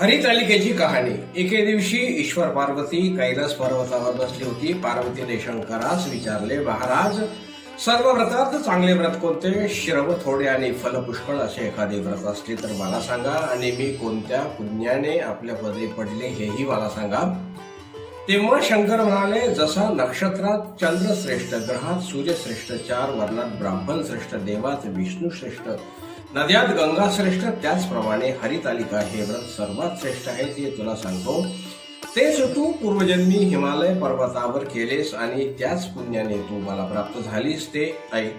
हरितालिकेची कहाणी. एके दिवशी ईश्वर पार्वती कैलास पर्वतावर बसली होती. पार्वतीने शंकरास विचारले महाराज सर्व व्रतात चांगले व्रत कोणते? श्रम थोडे आणि फल पुष्कळ असे एखादे व्रत असले तर मला सांगा आणि मी कोणत्या पुण्याने आपल्या पदरी पडले हेही मला सांगा. तेव्हा शंकर म्हणाले जसा नक्षत्रात चंद्र श्रेष्ठ ग्रहात सूर्य श्रेष्ठ चार वर्णात ब्राह्मण श्रेष्ठ देवात विष्णू श्रेष्ठ नद्यात गंगा श्रेष्ठ त्याचप्रमाणे हरितालिका हे व्रत सर्वात श्रेष्ठ आहे ते तुला सांगतो. तेच तू पूर्वजन्मी हिमालय पर्वतावर केलेस आणि त्याच पुण्याने तू मला प्राप्त झालीस ते ऐक.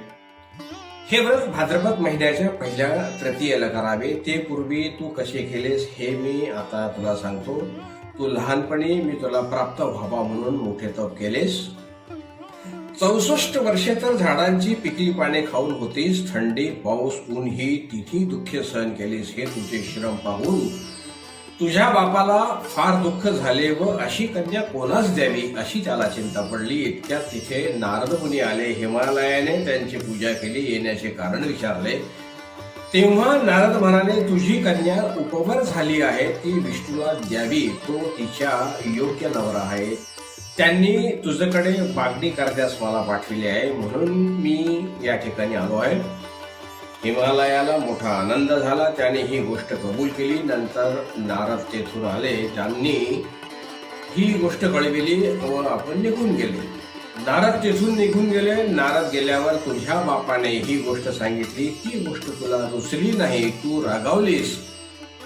हे व्रत भाद्रपद महिन्याच्या पहिल्या तृतीयेला करावे ते पूर्वी तू कसे केलेस हे मी आता तुला सांगतो. तू लहानपणी मी तुला प्राप्त व्हावा म्हणून मोठे तप केलेस. चौसष्ट वर्षे तर झाडांची पिकली पाने खाऊन होतीस थंडी पाऊस ऊन ही तिथी दुःख सहन केलीस हे तुझे श्रम पाहून. तुझ्या बापाला फार दुःख झाले व अशी कन्या कोणास द्यावी अशी त्याला चिंता पडली. इतक्यात तिथे नारद मुनी आले हिमालयाने त्यांची पूजा केली येण्याचे कारण विचारले. तेव्हा नारद म्हणाले तुझी कन्या उपवर झाली आहे ती विष्णूला द्यावी. तो तिच्या योग्य नवरा आहे. त्यांनी तुझ्याकडे मागणी करण्यास मला पाठविली आहे म्हणून मी या ठिकाणी आलो आहे. हिमालयाला मोठा आनंद झाला. त्याने ही गोष्ट कबूल केली. नंतर नारद तेथून आले. त्यांनी ही गोष्ट कळविली व आपण निघून गेले. नारद तेथून निघून गेले. नारद गेल्यावर तुझ्या बापाने ही गोष्ट सांगितली. ती गोष्ट तुला रुचली नाही तू रागावलीस.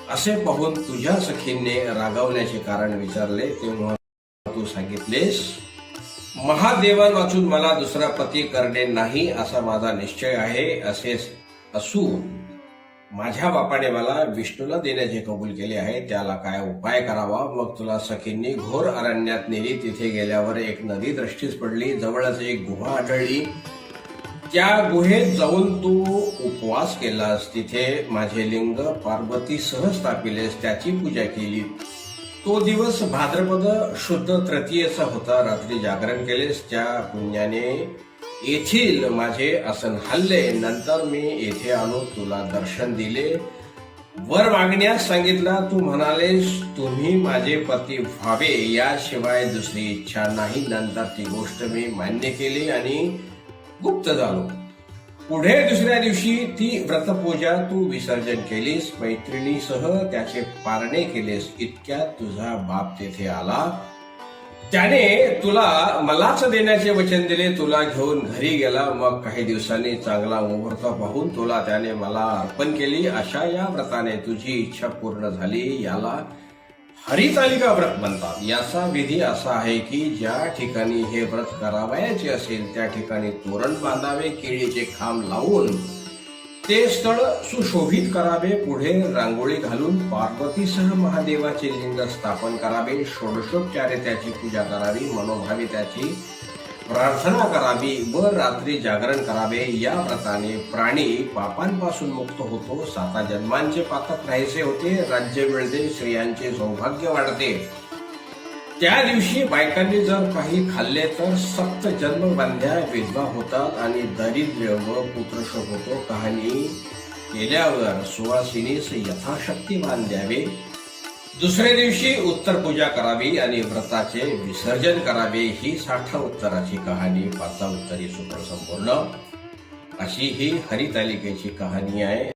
असे पाहून तुझ्या सखींनी रागावण्याचे कारण विचारले. तेव्हा तू सांगितलेस? महादेवान वाचून मला दुसरा पती करणे नाही असा माझा निश्चय आहे असे असू माझ्या बापाने मला विष्णूला देण्याचे कबूल केले आहे त्याला काय उपाय करावा? मग तुला सखींनी घोर अरण्यात नेली तिथे गेल्यावर एक नदी दृष्टीस पडली जवळच एक गुहा आढळली. त्या गुहेत जाऊन तू उपवास केलास तिथे माझे लिंग पार्वती सहज स्थापिलेस त्याची पूजा केली. तो दिवस भाद्रपद शुद्ध तृतीयेचा होता. रात्री जागरण केलेस त्या पुण्याने येथील माझे आसन हल्ले. नंतर मी येथे आलो तुला दर्शन दिले. वर मागण्यास सांगितला तू म्हणालेस तुम्ही माझे पती व्हावे. याशिवाय दुसरी इच्छा नाही. नंतर ती गोष्ट मी मान्य केली आणि गुप्त झालो. पुढे दुसऱ्या दिवशी ती व्रतपूजा तू विसर्जन केलीस मैत्रिणीसह त्याचे पारणे केलेस इतक्यात तुझा बाप तेथे आला. त्याने तुला मलाच देण्याचे वचन दिले तुला घेऊन घरी गेला मग काही दिवसांनी चांगला मुहूर्त पाहून तुला त्याने मला अर्पण केली. अशा या व्रताने तुझी इच्छा पूर्ण झाली याला हरितालिका व्रत म्हणतात. याचा विधी असा आहे की ज्या ठिकाणी हे व्रत करावयाचे असेल त्या ठिकाणी तोरण बांधावे केळीचे खांब लावून ते स्थळ सुशोभित करावे पुढे रांगोळी घालून पार्वतीसह महादेवाचे लिंग स्थापन करावे षोडशोपचारे त्याची पूजा करावी मनोभावे त्याची प्रार्थना करावी व रात्री जागरण करावे या व्रताने प्राणी पापांपासून मुक्त होतो. साता जन्मांचे पातक राहायचे होते राज्य मिळते स्त्रियांचे सौभाग्य वाढते. त्या दिवशी बायकांनी जर काही खाल्ले तर सप्त जन्म बांध्या विधवा होतात आणि दारिद्र्य व पुत्रशोक होतो. कहाणी केल्यावर सुवासिनीस यथाशक्ती मान द्यावे दुसऱ्या दिवशी उत्तर पूजा करावी आणि व्रताचे विसर्जन करावे ही साठा उत्तराची कहाणी पाचा उत्तरी सुपर संपूर्ण अशी ही हरितालिकेची कहाणी आहे.